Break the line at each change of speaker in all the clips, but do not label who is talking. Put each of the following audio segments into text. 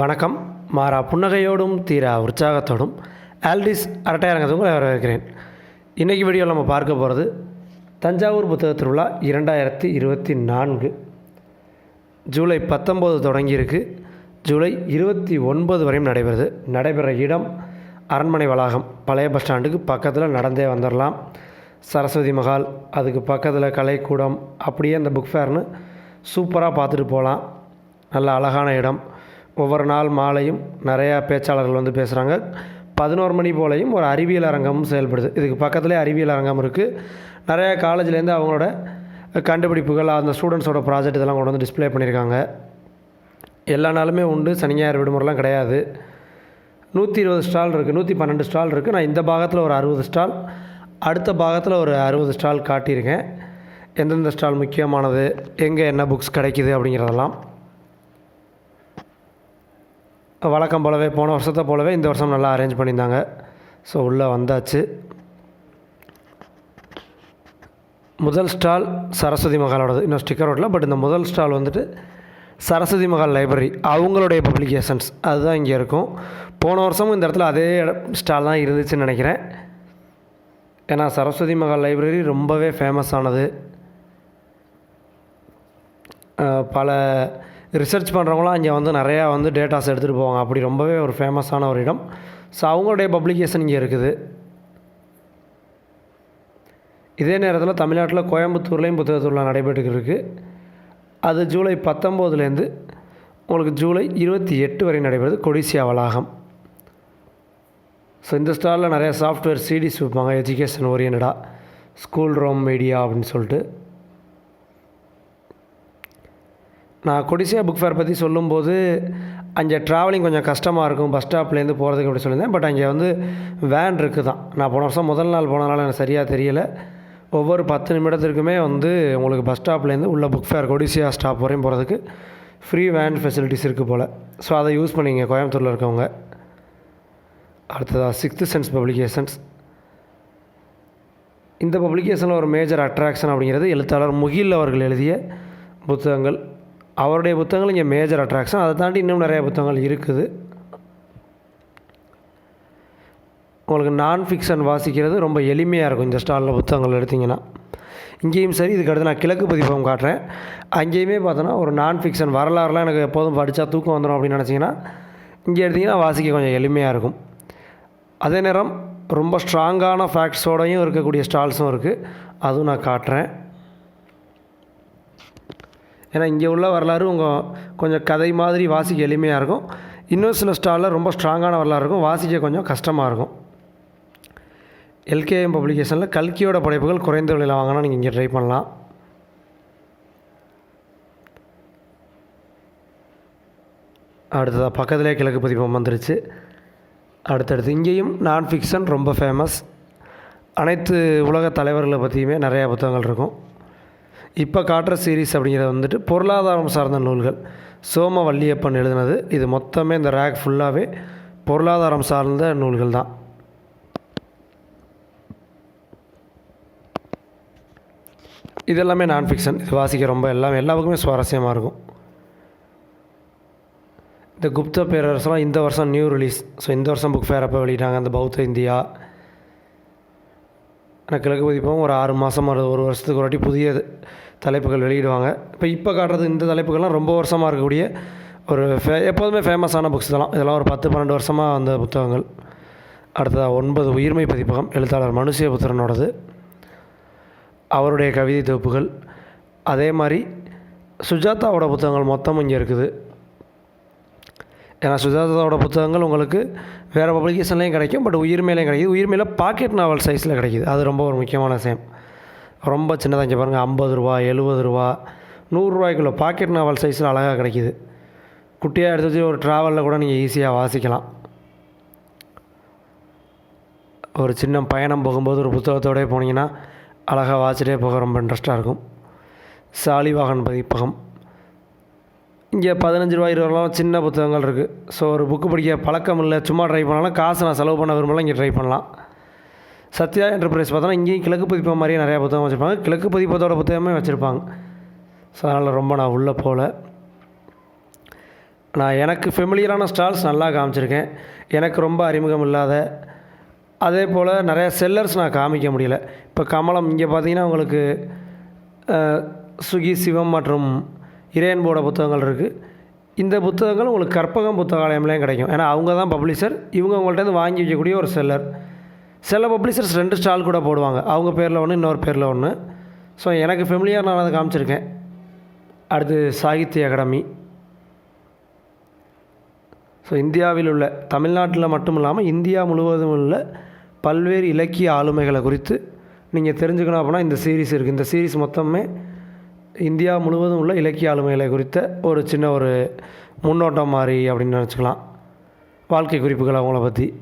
வணக்கம். மாறா புன்னகையோடும் தீரா உற்சாகத்தோடும் ஆல்டிஸ் அரட்டையரங்கத்தை உங்களை வரவேற்கிறேன். இன்றைக்கி வீடியோவில் நம்ம பார்க்க போகிறது தஞ்சாவூர் புத்தக திருவிழா இரண்டாயிரத்தி இருபத்தி நான்கு. ஜூலை பத்தொம்போது தொடங்கியிருக்கு. ஜூலை இருபத்தி ஒன்பது வரையும் நடைபெறுது. நடைபெற இடம் அரண்மனை வளாகம். பழைய பஸ் ஸ்டாண்டுக்கு பக்கத்தில் நடந்தே வந்துடலாம் சரஸ்வதி மகால் அதுக்கு பக்கத்தில் கலைக்கூடம் அப்படியே அந்த புக் ஃபேர்னு சூப்பராக பார்த்துட்டு போகலாம் நல்ல அழகான இடம். ஒவ்வொரு நாள் மாலையும் நிறையா பேச்சாளர்கள் வந்து பேசுகிறாங்க பதினோரு மணி போலையும் ஒரு அறிவியல் அரங்கமும் செயல்படுது. இதுக்கு பக்கத்துலேயே அறிவியல் அரங்கம் இருக்குது நிறையா காலேஜ்லேருந்து அவங்களோட கண்டுபிடிப்புகள் அந்த ஸ்டூடெண்ட்ஸோட ப்ராஜெக்ட் இதெல்லாம் கொண்டு வந்து டிஸ்ப்ளே பண்ணியிருக்காங்க. எல்லா நாளுமே உண்டு. சனி ஞாயிறு விடுமுறைலாம் கிடையாது. நூற்றி இருபது ஸ்டால் இருக்குது நூற்றி பன்னெண்டு ஸ்டால் இருக்குது நான் இந்த பாகத்தில் ஒரு அறுபது ஸ்டால் அடுத்த பாகத்தில் ஒரு அறுபது ஸ்டால் காட்டியிருக்கேன். எந்தெந்த ஸ்டால் முக்கியமானது எங்கே என்ன புக்ஸ் கிடைக்குது அப்படிங்கிறதெல்லாம். வழக்கம் போலவே போன வருஷத்தை போலவே இந்த வருஷம் நல்லா அரேஞ்ச் பண்ணியிருந்தாங்க. ஸோ உள்ளே வந்தாச்சு. முதல் ஸ்டால் சரஸ்வதி மகாலோடது. இன்னும் ஸ்டிக்கர் ஓட்டல பட் இந்த முதல் ஸ்டால் வந்துட்டு சரஸ்வதி மகால் லைப்ரரி அவங்களுடைய பப்ளிகேஷன்ஸ் அதுதான் இங்கே இருக்கும். போன வருஷமும் இந்த இடத்துல அதே ஸ்டால் தான் இருந்துச்சுன்னு நினைக்கிறேன். ஏன்னா சரஸ்வதி மகால் லைப்ரரி ரொம்பவே ஃபேமஸ் ஆனது. பல ரிசர்ச் பண்ணுறவங்களாம் இங்கே வந்து நிறையா வந்து டேட்டாஸ் எடுத்துகிட்டு போவாங்க. அப்படி ரொம்பவே ஒரு ஃபேமஸான ஒரு இடம். ஸோ அவங்களுடைய பப்ளிகேஷன் இங்கே இருக்குது. இதே நேரத்தில் தமிழ்நாட்டில் கோயம்புத்தூர்லேயும் புத்தக திருவிழா நடைபெற்றுக்கிட்டு இருக்குது அது ஜூலை பத்தொம்போதுலேருந்து உங்களுக்கு ஜூலை இருபத்தி எட்டு வரை நடைபெறுது கொடிசியா வளாகம். ஸோ இந்த ஸ்டாலில் நிறையா சாஃப்ட்வேர் சிடிஸ் விற்பாங்க எஜுகேஷன் ஓரியன்டாக ஸ்கூல் ரோம் மீடியா அப்படின்னு சொல்லிட்டு. நான் கொடிசியா புக் ஃபேர் பற்றி சொல்லும்போது அங்கே ட்ராவலிங் கொஞ்சம் கஷ்டமாக இருக்கும். பஸ் ஸ்டாப்லேருந்து போகிறதுக்கு அப்படி சொல்லியிருந்தேன். பட் அங்கே வந்து வேன் இருக்குது தான் நான் போன வருஷம் முதல் நாள் போனதுனால எனக்கு சரியாக தெரியலை. ஒவ்வொரு பத்து நிமிடத்திற்குமே வந்து உங்களுக்கு பஸ் ஸ்டாப்லேருந்து உள்ள புக் ஃபேர் கொடிசியா ஸ்டாப் வரையும் போகிறதுக்கு ஃப்ரீ வேன் ஃபெசிலிட்டிஸ் இருக்குது போல். ஸோ அதை யூஸ் பண்ணிங்க கோயம்புத்தூரில் இருக்கவங்க. அடுத்ததாக சிக்ஸ்த்து சென்ஸ் பப்ளிகேஷன்ஸ் இந்த பப்ளிகேஷனில் ஒரு மேஜர் அட்ராக்ஷன் அப்படிங்கிறது எழுத்தாளர் முகில் அவர்கள் எழுதிய புத்தகங்கள். அவருடைய புத்தகங்கள் இங்கே மேஜர் அட்ராக்ஷன் அதை தாண்டி இன்னும் நிறைய புத்தகங்கள் இருக்குது. உங்களுக்கு நான் ஃபிக்ஷன் வாசிக்கிறது ரொம்ப எளிமையாக இருக்கும் இந்த ஸ்டாலில் புத்தகங்கள் எடுத்திங்கன்னா. இங்கேயும் சரி இதுக்கு அடுத்து நான் கிழக்கு பதிப்பகம் காட்டுறேன். அங்கேயுமே பார்த்தோன்னா ஒரு நான் ஃபிக்ஷன் வரலாறுலாம் எனக்கு எப்போதும் படித்தா தூக்கம் வந்துடும் அப்படின்னு நினச்சிங்கன்னா இங்கே எடுத்திங்கன்னா வாசிக்க கொஞ்சம் எளிமையாக இருக்கும். அதே நேரம் ரொம்ப ஸ்ட்ராங்கான ஃபேக்ட்ஸோடையும் இருக்கக்கூடிய ஸ்டால்ஸும் இருக்குது அதுவும் நான் காட்டுறேன். ஏன்னா இங்கே உள்ள வரலாறு உங்கள் கொஞ்சம் கதை மாதிரி வாசிக்க எளிமையாக இருக்கும். இன்னும் சில ஸ்டாலில் ரொம்ப ஸ்ட்ராங்கான வரலாறு இருக்கும். வாசிக்க கொஞ்சம் கஷ்டமாக இருக்கும். எல்கேஎம் பப்ளிகேஷனில் கல்கியோட படைப்புகள் குறைந்த விலையில் வாங்கினா நீங்கள் இங்கே ட்ரை பண்ணலாம். அடுத்ததாக பக்கத்துலேயே கிழக்கு பதிப்பம் வந்துருச்சு. அடுத்தடுத்து இங்கேயும் நான் ஃபிக்ஷன் ரொம்ப ஃபேமஸ் அனைத்து உலக தலைவர்களை பற்றியுமே நிறையா புத்தகங்கள் இருக்கும். இப்போ காட்டுற சீரீஸ் அப்படிங்கிறது வந்துட்டு பொருளாதாரம் சார்ந்த நூல்கள். சோம வள்ளியப்பன் எழுதினது. இது மொத்தமே இந்த ரேக் ஃபுல்லாகவே பொருளாதாரம் சார்ந்த நூல்கள் தான். இதெல்லாமே நான் ஃபிக்ஷன் இது வாசிக்க ரொம்ப எல்லாமே எல்லாருக்குமே சுவாரஸ்யமாக இருக்கும். இந்த குப்த பேரரசெலாம் இந்த வருஷம் நியூ ரிலீஸ் ஸோ இந்த வருஷம் புக் ஃபேர் அப்போ வெளியிட்டாங்க. அந்த பௌத்த இந்தியா ஆனால் கிழக்கு பதிப்பகம் ஒரு ஆறு மாதம் ஒரு ஒரு வருஷத்துக்கு ஒரு வாட்டி புதிய தலைப்புகள் வெளியிடுவாங்க. இப்போ இப்போ காட்டுறது இந்த தலைப்புகள்லாம் ரொம்ப வருஷமாக இருக்கக்கூடிய ஒரு ஃபே எப்போதுமே ஃபேமஸான புக்ஸ் இதெல்லாம் இதெல்லாம் ஒரு பத்து பன்னெண்டு வருஷமாக வந்த புத்தகங்கள். அடுத்ததாக ஒன்பது உயிர்மை பதிப்பகம் எழுத்தாளர் மனுஷயபுத்திரனோடது அவருடைய கவிதை தொகுப்புகள். அதே மாதிரி சுஜாதாவோட புத்தகங்கள் மொத்தம் இங்கே இருக்குது. ஏன்னா சுஜாதாவோட புத்தகங்கள் உங்களுக்கு வேறு பப்ளிகேஷன்லேயும் கிடைக்கும் பட் உயிர்மையிலையும் கிடைக்குது. உயிர்மையில் பாக்கெட் நாவல் சைஸில் கிடைக்குது. அது ரொம்ப ஒரு முக்கியமான விஷயம். ரொம்ப சின்னதாக இங்கே பாருங்கள் ஐம்பது ரூபா எழுபது ரூபா நூறுரூவாய்க்குள்ள பாக்கெட் நாவல் சைஸில் அழகாக கிடைக்கிது. குட்டியாக எடுத்து வச்சு ஒரு ட்ராவலில் கூட நீங்கள் ஈஸியாக வாசிக்கலாம். ஒரு சின்ன பயணம் போகும்போது ஒரு புத்தகத்தோடய போனீங்கன்னா அழகாக வாசிட்டே போக ரொம்ப இன்ட்ரெஸ்ட்டாக இருக்கும். சாலிவாகன் பதிப்பகம். இங்கே பதினஞ்சு ரூபா இருபது ரூபா சின்ன புத்தகங்கள் இருக்குது ஸோ ஒரு புக்கு படிக்க பழக்கம் இல்லை சும்மா ட்ரை பண்ணலாம் காசு நான் செலவு பண்ண விரும்பலாம் இங்கே ட்ரை பண்ணலாம். சத்யா என்டர்பிரைஸ் பார்த்தோன்னா இங்கேயும் கிழக்கு பதிப்பகம் மாதிரியே நிறையா புத்தகம் வச்சுருப்பாங்க. கிழக்கு பதிப்பத்தோட புத்தகமே வச்சுருப்பாங்க. ஸோ அதனால் ரொம்ப நான் உள்ளே போகல நான் எனக்கு ஃபெமிலியரான ஸ்டால்ஸ் நல்லா காமிச்சிருக்கேன். எனக்கு ரொம்ப அறிமுகம் இல்லாத அதே போல் நிறைய செல்லர்ஸ் நான் காமிக்க முடியல. இப்போ கமலம் இங்கே பார்த்தீங்கன்னா உங்களுக்கு சுகி சிவம் மற்றும் இறையன்போட புத்தகங்கள் இருக்குது இந்த புத்தகங்கள் உங்களுக்கு கற்பகம் புத்தகாலயம்லேயும் கிடைக்கும். ஏன்னா அவங்க தான் பப்ளிஷர் இவங்க உங்கள்கிட்ட வாங்கி வைக்கக்கூடிய ஒரு செல்லர் சில பப்ளிஷர்ஸ் ரெண்டு ஸ்டால் கூட போடுவாங்க. அவங்க பேரில் ஒன்று இன்னொரு பேரில் ஒன்று ஸோ எனக்கு ஃபெமிலியாக நான் அதை காமிச்சிருக்கேன். அடுத்து சாகித்ய அகாடமி. ஸோ இந்தியாவில் உள்ள தமிழ்நாட்டில் மட்டும் இல்லாமல் இந்தியா முழுவதும் உள்ள பல்வேறு இலக்கிய ஆளுமைகளை குறித்து நீங்கள் தெரிஞ்சுக்கணும் அப்படின்னா இந்த சீரிஸ் இருக்குது இந்த சீரிஸ் மொத்தமே இந்தியா முழுவதும் உள்ள இலக்கிய ஆளுமைகளை குறித்த ஒரு சின்ன ஒரு முன்னோட்டம் மாதிரி அப்படின்னு நினச்சிக்கலாம். வாழ்க்கை குறிப்புகள் அவங்கள பற்றி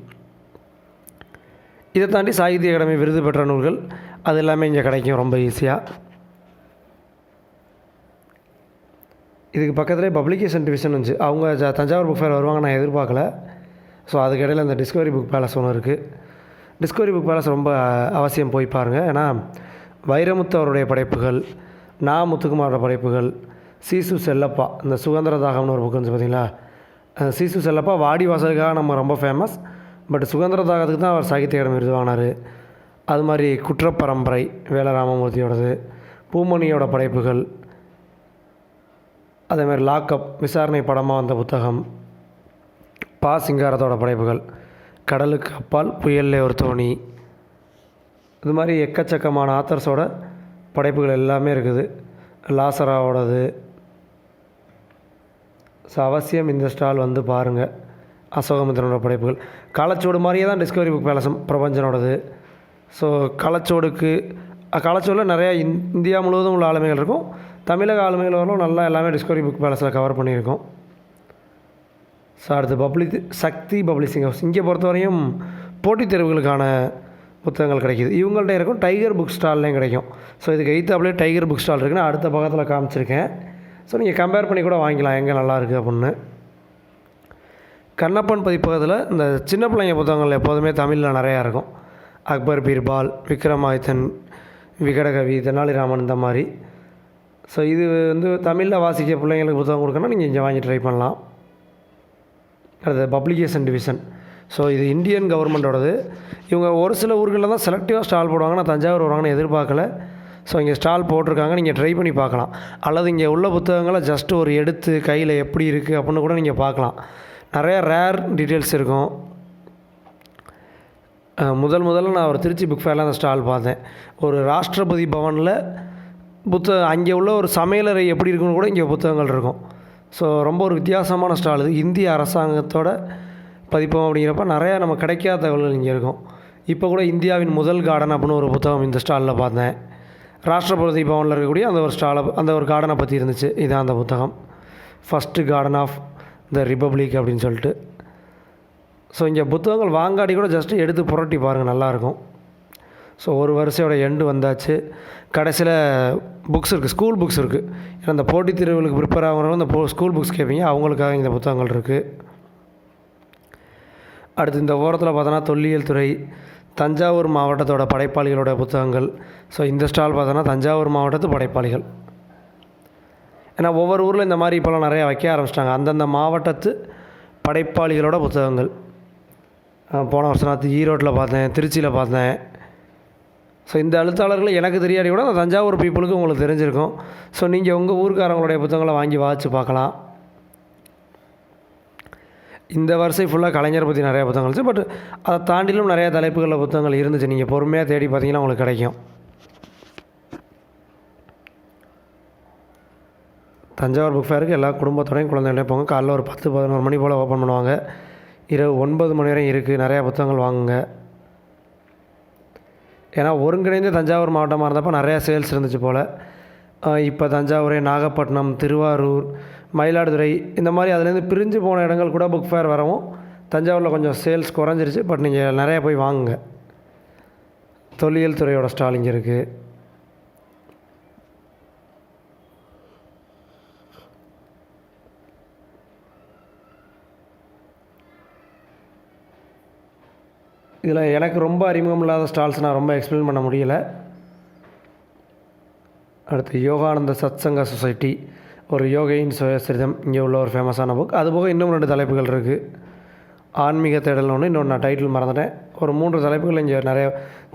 இதை தாண்டி சாகித்ய அகாடமி விருது பெற்ற நூல்கள் அது எல்லாமே இங்கே கிடைக்கும் ரொம்ப ஈஸியாக இதுக்கு பக்கத்துலேயே பப்ளிகேஷன் டிவிஷன் இருந்துச்சு. அவங்க ஜ- தஞ்சாவூர் புக் ஃபேர் வருவாங்க நான் எதிர்பார்க்கல. ஸோ அதுக்கிடையில் இந்த டிஸ்கவரி புக் பேலஸ் ஒன்று இருக்குது டிஸ்கவரி புக் பேலஸ் ரொம்ப அவசியம் போய் பாருங்கள் ஏன்னா வைரமுத்து அவருடைய படைப்புகள் நா முத்துக்குமாரோட படைப்புகள் சீசு செல்லப்பா இந்த சுதந்திர தாகம்னு ஒரு புக் வந்து பார்த்தீங்களா? சீசு செல்லப்பா வாடி வாசலுக்காக நம்ம ரொம்ப ஃபேமஸ் பட் சுதந்திர தாகத்துக்கு தான் அவர் சாகித்ய அகாடமி விருது வாங்கினார். அது மாதிரி குற்றப்பரம்பரை வேல ராமமூர்த்தியோடது பூமணியோட படைப்புகள் அதேமாதிரி லாக்அப் விசாரணை படமாக வந்த புத்தகம் பா சிங்காரத்தோட படைப்புகள் கடலுக்கு அப்பால் புயல்லே ஒரு தோணி இது மாதிரி எக்கச்சக்கமான ஆத்தர்ஸோட படைப்புகள் எல்லாமே இருக்குது. லாசராவோடது. ஸோ அவசியம் இந்த ஸ்டால் வந்து பாருங்கள் அசோகமித்திரனோட படைப்புகள். களச்சோடு மாதிரியே தான் டிஸ்கவரி புக் பேலஸும் பிரபஞ்சனோடது. ஸோ களச்சோடுக்கு களச்சோடில் நிறையா இந்தியா முழுவதும் உள்ள ஆளுமைகள் இருக்கும். தமிழக ஆளுமைகள் வரலும் நல்லா எல்லாமே டிஸ்கவரி புக் பேலஸில் கவர் பண்ணியிருக்கோம். ஸோ அடுத்து பப்ளி சக்தி பப்ளிஷிங் ஹவுஸ். இங்கே பொறுத்தவரையும் போட்டித் தேர்வுகளுக்கான புத்தகங்கள் கிடைக்கிது. இவங்கள்ட்ட இருக்கும் டைகர் புக் ஸ்டால்லையும் கிடைக்கும். ஸோ இதுக்கு எய்த்தாப்லேயே டைகர் புக் ஸ்டால் இருக்குன்னு அடுத்த பக்கத்தில் காமிச்சிருக்கேன். ஸோ நீங்கள் கம்பேர் பண்ணி கூட வாங்கிக்கலாம். எங்கே நல்லாயிருக்கு அப்படின்னு. கண்ணப்பன் பதிப்பகத்தில் இந்த சின்ன பிள்ளைங்க புத்தகங்கள் எப்போதுமே தமிழில் நிறையா இருக்கும். அக்பர் பீர்பால் விக்ரமாதித்தன் விகடகவி தெனாலிராமன் இந்த மாதிரி. ஸோ இது வந்து தமிழில் வாசிக்க பிள்ளைங்களுக்கு புத்தகம் கொடுக்கணும்னா நீங்கள் இங்கே வாங்கி ட்ரை பண்ணலாம். அடுத்தது பப்ளிகேஷன் டிவிஷன் ஸோ இது இந்தியன் கவர்மெண்ட்டோடது இவங்க ஒரு சில ஊர்களில் தான் செலக்டிவாக ஸ்டால் போடுவாங்க. நான் தஞ்சாவூர் வருவாங்கன்னு எதிர்பார்க்கல. ஸோ இங்கே ஸ்டால் போட்டிருக்காங்க. நீங்கள் ட்ரை பண்ணி பார்க்கலாம். அல்லது இங்கே உள்ள புத்தகங்களை ஜஸ்ட் ஒரு எடுத்து கையில் எப்படி இருக்குது அப்படின்னு கூட நீங்கள் பார்க்கலாம். நிறைய ரேர் டீட்டெயில்ஸ் இருக்கும். முதல் முதல்ல நான் ஒரு திருச்சி புக் ஃபேரில் அந்த ஸ்டால் பார்த்தேன். ஒரு ராஷ்டிரபதி பவனில் புத்தகம் அங்கே உள்ள ஒரு சமையலறை எப்படி இருக்குன்னு கூட இங்கே புத்தகங்கள் இருக்கும். ஸோ ரொம்ப ஒரு வித்தியாசமான ஸ்டால் இது. இந்திய அரசாங்கத்தோட பதிப்போம் அப்படிங்கிறப்ப நிறையா நம்ம கிடைக்காத தகவல்கள் இங்கே இருக்கும். இப்போ கூட இந்தியாவின் முதல் கார்டன் அப்படின்னு ஒரு புத்தகம் இந்த ஸ்டாலில் பார்த்தேன். ராஷ்டிரபதி பவனில் இருக்கக்கூடிய அந்த ஒரு ஸ்டாலை அந்த ஒரு கார்டனை பற்றி இருந்துச்சு. இதான் அந்த புத்தகம். First garden of the republic அப்படின்னு சொல்லிட்டு. ஸோ இங்கே புத்தகங்கள் வாங்காடி கூட ஜஸ்ட்டு எடுத்து புரட்டி பாருங்கள் நல்லாயிருக்கும் ஸோ ஒரு வருஷையோட எண்டு வந்தாச்சு. கடைசியில் புக்ஸ் இருக்குது ஸ்கூல் புக்ஸ் இருக்குது ஏன்னா இந்த போட்டித் தேர்வுகளுக்கு ப்ரிப்பேர் ஆகிறவங்க இந்த ஸ்கூல் புக்ஸ் கேட்பீங்க. அவங்களுக்காக இந்த புத்தகங்கள் இருக்குது அடுத்து இந்த ஓரத்தில் பார்த்தோன்னா தொல்லியல் துறை தஞ்சாவூர் மாவட்டத்தோட படைப்பாளிகளோட புத்தகங்கள். ஸோ இந்த ஸ்டால் பார்த்தோன்னா தஞ்சாவூர் மாவட்டத்து படைப்பாளிகள். ஏன்னா ஒவ்வொரு ஊரில் இந்த மாதிரி இப்போலாம் நிறையா வைக்க ஆரம்பிச்சிட்டாங்க. அந்தந்த மாவட்டத்து படைப்பாளிகளோட புத்தகங்கள். போன வருஷம் நான் ஈரோட்டில் பார்த்தேன் திருச்சியில் பார்த்தேன். ஸோ இந்த எழுத்தாளர்கள் எனக்கு தெரியாடி கூட அந்த தஞ்சாவூர் பீப்புளுக்கு உங்களுக்கு தெரிஞ்சிருக்கும். ஸோ நீங்கள் உங்கள் ஊருக்காரங்களுடைய புத்தகங்களை வாங்கி வாசித்து பார்க்கலாம். இந்த வரிசை ஃபுல்லாக கலைஞரை பற்றி நிறையா புத்தகங்கள் இருந்துச்சு. பட் அதை தாண்டிலும் நிறையா தலைப்புகளில் புத்தகங்கள் இருந்துச்சு. நீங்கள் பொறுமையாக தேடி பார்த்தீங்கன்னா உங்களுக்கு கிடைக்கும். தஞ்சாவூர் புக் ஃபேருக்கு எல்லா குடும்பத்தோடையும் குழந்தைகளையும் போங்க. காலைல ஒரு பத்து பதினோரு மணி போல் ஓப்பன் பண்ணுவாங்க. இரவு ஒன்பது மணி வரையும் இருக்குது நிறையா புத்தகங்கள் வாங்குங்க. ஏன்னா ஒருங்கிணைந்த தஞ்சாவூர் மாவட்டமாக இருந்தப்போ நிறையா சேல்ஸ் இருந்துச்சு போல். இப்போ தஞ்சாவூர் நாகப்பட்டினம் திருவாரூர் மயிலாடுதுறை இந்த மாதிரி அதுலேருந்து பிரிஞ்சு போன இடங்கள் கூட புக் ஃபேர் வரவும். தஞ்சாவூரில் கொஞ்சம் சேல்ஸ் குறைஞ்சிருச்சு பட் நீங்கள் நிறையா போய் வாங்குங்க. தொல்லியல் துறையோட ஸ்டால் இங்கே இருக்குது இதில் எனக்கு ரொம்ப அறிமுகம் இல்லாத ஸ்டால்ஸ் நான் ரொம்ப எக்ஸ்பிளைன் பண்ண முடியல. அடுத்து யோகானந்த சத்சங்க சொசைட்டி ஒரு யோகையின் சுயசரிதம் இங்கே உள்ள ஒரு ஃபேமஸான புக் அதுபோக இன்னும் ரெண்டு தலைப்புகள் இருக்குது ஆன்மீக தேடல் ஒன்று இன்னொன்று நான் டைட்டில் மறந்துட்டேன். ஒரு மூன்று தலைப்புகள் இங்கே நிறைய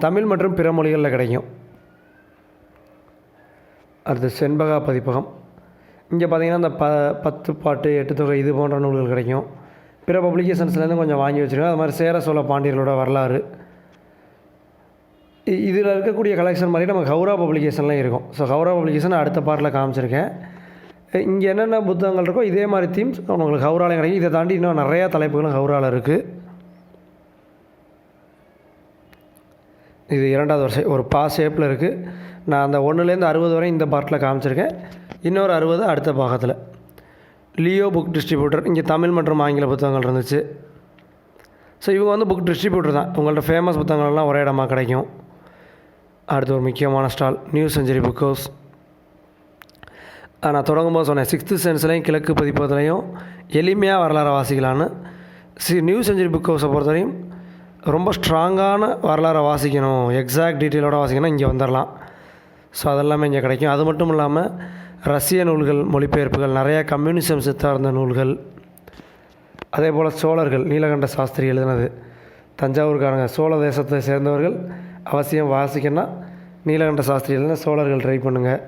தமிழ் மற்றும் பிற மொழிகளில் கிடைக்கும். அடுத்து செண்பகா பதிப்பகம். இங்கே பார்த்தீங்கன்னா இந்த ப பத்து பாட்டு எட்டு தொகை இது போன்ற நூல்கள் கிடைக்கும். பிற பப்ளிகேஷன்ஸ்லேருந்து கொஞ்சம் வாங்கி வச்சுருக்கேன். அது மாதிரி சேர சோழ பாண்டியர்களோட வரலாறு. இதில் இருக்கக்கூடிய கலெக்ஷன் மாதிரி நம்ம ஹவுரா பப்ளிகேஷன்லாம் இருக்கும். ஸோ ஹவுரா பப்ளிகேஷன் அடுத்த பாட்டில் காமிச்சிருக்கேன். இங்கே என்னென்ன புத்தகங்கள் இருக்கோ இதே மாதிரி தீம்ஸ் உங்களுக்கு ஹவுராலையும் கிடைக்கும். இதை தாண்டி இன்னும் நிறையா தலைப்புகளும் ஹவுராவில் இருக்குது இது இரண்டாவது வருஷம் ஒரு பா ஷேப்பில் இருக்குது நான் அந்த ஒன்றுலேருந்து அறுபது வரை இந்த பார்ட்டில் காமிச்சிருக்கேன். இன்னொரு அறுபது அடுத்த பாகத்தில். லியோ புக் டிஸ்ட்ரிபியூட்டர் இங்கே தமிழ் மற்றும் ஆங்கில புத்தகங்கள் இருந்துச்சு. ஸோ இவங்க வந்து புக் டிஸ்ட்ரிபியூட்டர் தான். உங்கள்ட்ட ஃபேமஸ் புத்தகங்கள்லாம் ஒரே இடமா கிடைக்கும். அடுத்து ஒரு முக்கியமான stall new century book house நான் தொடங்கும்போது சொன்னேன். சிக்ஸ்த்து சென்ஸ்லையும் கிழக்கு பதிப்பதுலையும் எளிமையாக வரலாறு வாசிக்கலான்னு சி நியூ செஞ்சுரி புக் ஹவுஸை பொறுத்தவரையும் ரொம்ப ஸ்ட்ராங்கான வரலாறை வாசிக்கணும். எக்ஸாக்ட் டீட்டெயிலோடு வாசிக்கணும் இங்கே வந்துடலாம் ஸோ அதெல்லாமே இங்கே கிடைக்கும். அது மட்டும் இல்லாமல் ரஷ்ய நூல்கள் மொழிபெயர்ப்புகள் நிறையா கம்யூனிசம் சார்ந்த நூல்கள் அதே போல் சோழர்கள் நீலகண்ட சாஸ்திரி எழுதினது தஞ்சாவூருக்காரங்க சோழ தேசத்தை சேர்ந்தவர்கள் அவசியம் வாசிக்கணும்னா நீலகண்ட சாஸ்திரி எழுதின சோழர்கள் ட்ரை பண்ணுங்கள்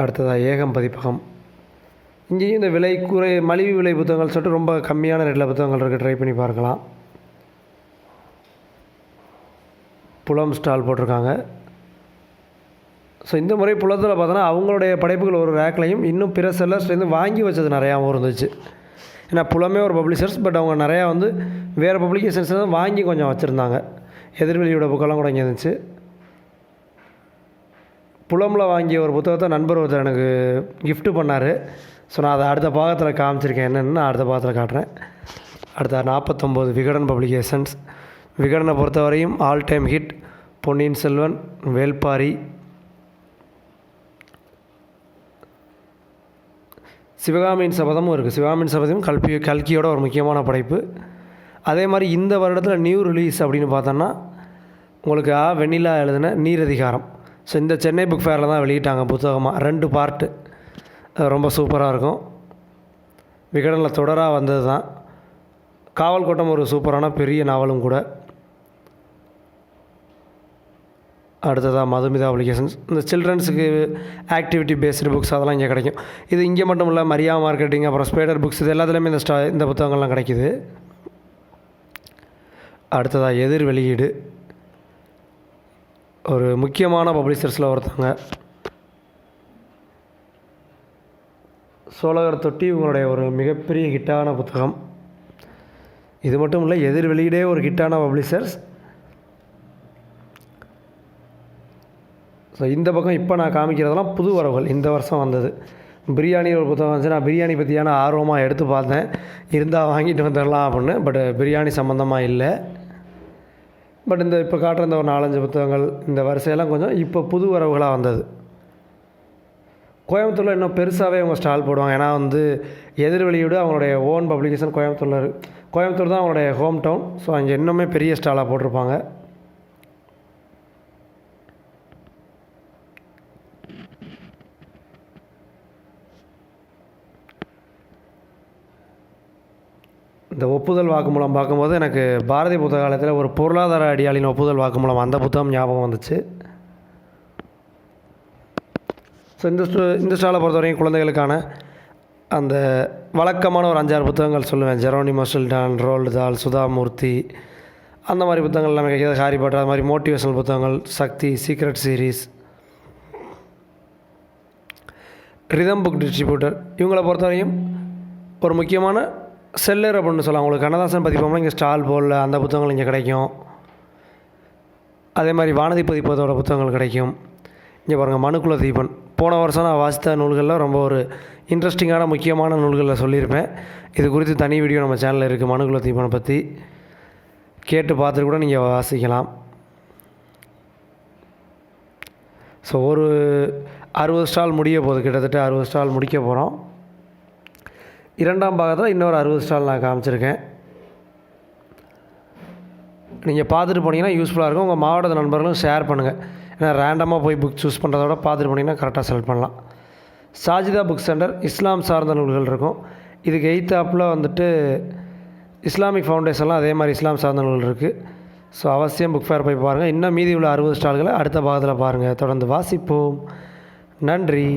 அடுத்ததாக ஏகம் பதிப்பகம் இங்கேயும் இந்த விலை குறை மலிவு விலை புத்தகங்கள் சொல்லிட்டு ரொம்ப கம்மியான ரேட்டில் புத்தகங்கள் இருக்குது ட்ரை பண்ணி பார்க்கலாம். புலம் ஸ்டால் போட்டிருக்காங்க. ஸோ இந்த முறை புலத்தில் பார்த்தோன்னா அவங்களுடைய படைப்புகள் ஒரு ரேக்லையும் இன்னும் பிற செல்லர்ஸ்லேருந்து வாங்கி வச்சது நிறையாவும் இருந்துச்சு. ஏன்னா புலமே ஒரு பப்ளிஷர்ஸ் பட் அவங்க நிறையா வந்து வேறு பப்ளிகேஷன்ஸ் தான் வாங்கி கொஞ்சம் வச்சுருந்தாங்க. எதிர்வெளியோட புக்கெல்லாம் கூட இங்கே இருந்துச்சு. புலமில் வாங்கிய ஒரு புத்தகத்தை நண்பர் ஒருத்தர் எனக்கு கிஃப்ட்டு பண்ணார். ஸோ நான் அதை அடுத்த பாகத்தில் காமிச்சிருக்கேன். என்னென்னு நான் அடுத்த பாகத்தில் காட்டுறேன். அடுத்த நாற்பத்தொம்போது விகடன் பப்ளிகேஷன்ஸ். விகடனை பொறுத்தவரையும் all time hit Ponniyin Selvan Velpari Sivakamiyin சபதமும் இருக்குது சிவகாமியின் சபதமும் கல்பி கல்கியோட ஒரு முக்கியமான படைப்பு. அதே மாதிரி இந்த வருடத்தில் நியூ ரிலீஸ் அப்படின்னு பார்த்தோன்னா உங்களுக்கு ஆ வெண்ணிலா எழுதின நீரதிகாரம். ஸோ இந்த சென்னை புக் ஃபேரில் தான் வெளியிட்டாங்க புத்தகமாக ரெண்டு பார்ட்டு ரொம்ப சூப்பராக இருக்கும். விகடனில் தொடராக வந்தது தான். காவல் கோட்டம் ஒரு சூப்பரான பெரிய நாவலும் கூட. அடுத்ததாக மதுமிதா அப்ளிகேஷன்ஸ் இந்த சில்ட்ரன்ஸுக்கு ஆக்டிவிட்டி பேஸ்டு புக்ஸ் அதெல்லாம் இங்கே கிடைக்கும். இது இங்கே மட்டும் இல்லை மரியா மார்க்கெட்டிங் அப்புறம் ஸ்பேடர் புக்ஸ் இது எல்லாத்துலேயுமே இந்த ஸ்டா இந்த புத்தகங்கள்லாம் கிடைக்குது. அடுத்ததாக எதிர் வெளியீடு. ஒரு முக்கியமான பப்ளிஷர்ஸில் ஒருத்தவங்க. சோழகர் தொட்டி உங்களுடைய ஒரு மிகப்பெரிய ஹிட்டான புத்தகம். இது மட்டும் இல்லை எதிர் வெளியிடே ஒரு ஹிட்டான பப்ளிஷர்ஸ். ஸோ இந்த பக்கம் இப்போ நான் காமிக்கிறதெல்லாம் புது வரவுகள். இந்த வருஷம் வந்தது. பிரியாணி ஒரு புத்தகம் வந்துச்சு. நான் பிரியாணி பற்றியான ஆர்வமாக எடுத்து பார்த்தேன். இருந்தால் வாங்கிட்டு வந்துடலாம் அப்படின்னு பட் பிரியாணி சம்மந்தமாக இல்லை. பட் இந்த இப்போ காட்டுற இந்த ஒரு நாலஞ்சு புத்தகங்கள் இந்த வரிசையெல்லாம் கொஞ்சம் இப்போ புது வரவுகளாக வந்தது. கோயம்புத்தூரில் இன்னும் பெருசாகவே அவங்க ஸ்டால் போடுவாங்க. ஏன்னா வந்து எதிர்வெளியோடு அவங்களுடைய ஓன் பப்ளிகேஷன் கோயம்புத்தூரில் கோயம்புத்தூர் தான் அவங்களுடைய ஹோம் டவுன் ஸோ அங்கே இன்னுமே பெரிய ஸ்டாலாக போட்டிருப்பாங்க. இந்த ஒப்புதல் வாக்குமூலம் பார்க்கும்போது எனக்கு பாரதி புத்தகாலயத்தில் ஒரு பொருளாதார அடியாளின் ஒப்புதல் வாக்குமூலம் அந்த புத்தகம் ஞாபகம் வந்துச்சு. ஸோ இந்த இந்த ஸ்டாலை பொறுத்தவரைக்கும் குழந்தைகளுக்கான அந்த வழக்கமான ஒரு அஞ்சாறு புத்தகங்கள் சொல்லுவேன். ஜெரோனி மசில்டான் ரோல்டு தால் சுதாமூர்த்தி அந்த மாதிரி புத்தகங்கள் எல்லாமே கிடைக்கிறது ஹாரி பாட்டர் அது மாதிரி மோட்டிவேஷனல் புத்தகங்கள் Sakthi secret series rhythm book distributor இவங்களை பொறுத்தவரையும் ஒரு முக்கியமான செல்லர் அப்படின்னு சொல்லலாம். உங்களுக்கு கண்ணதாசன் பதிப்போம்னா இங்கே ஸ்டால் போல் அந்த புத்தகங்கள் இங்கே கிடைக்கும். அதே மாதிரி வானதி பதிப்பதோட புத்தகங்கள் கிடைக்கும். இங்கே பாருங்கள் மனுக்குல தீபன். போன வருஷம் நான் வாசித்த நூல்களில் ரொம்ப ஒரு இன்ட்ரெஸ்டிங்கான முக்கியமான நூல்களில் சொல்லியிருப்பேன். இது குறித்து தனி வீடியோ நம்ம சேனலில் இருக்குது மனுக்குல தீபனை பற்றி கேட்டு பார்த்துட்டு கூட நீங்கள் வாசிக்கலாம். ஸோ ஒரு அறுபது ஸ்டால் முடிய போகுது. கிட்டத்தட்ட அறுபது ஸ்டால் முடிக்க போகிறோம் இரண்டாம் பாகத்தில் இன்னொரு அறுபது ஸ்டால் நான் காமிச்சிருக்கேன். நீங்கள் பார்த்துட்டு போனீங்கன்னா யூஸ்ஃபுல்லாக இருக்கும். உங்கள் மாவட்ட நண்பர்களும் ஷேர் பண்ணுங்கள் ஏன்னா ரேண்டமாக போய் புக் சூஸ் பண்ணுறத விட பார்த்துட்டு போனீங்கன்னா கரெக்டாக செலக்ட் பண்ணலாம். சாஜிதா புக் சென்டர் இஸ்லாம் சார்ந்த நூல்கள் இருக்கும். இதுக்கு எய்த்தாப்பில் வந்துட்டு இஸ்லாமிக் ஃபவுண்டேஷன்லாம் அதே மாதிரி இஸ்லாம் சார்ந்த நூல்கள் இருக்குது ஸோ அவசியம் புக் ஃபேர் போய் பாருங்கள் இன்னும் மீதி உள்ள அறுபது ஸ்டால்களை அடுத்த பாகத்தில் பாருங்கள் தொடர்ந்து வாசிப்போம். நன்றி.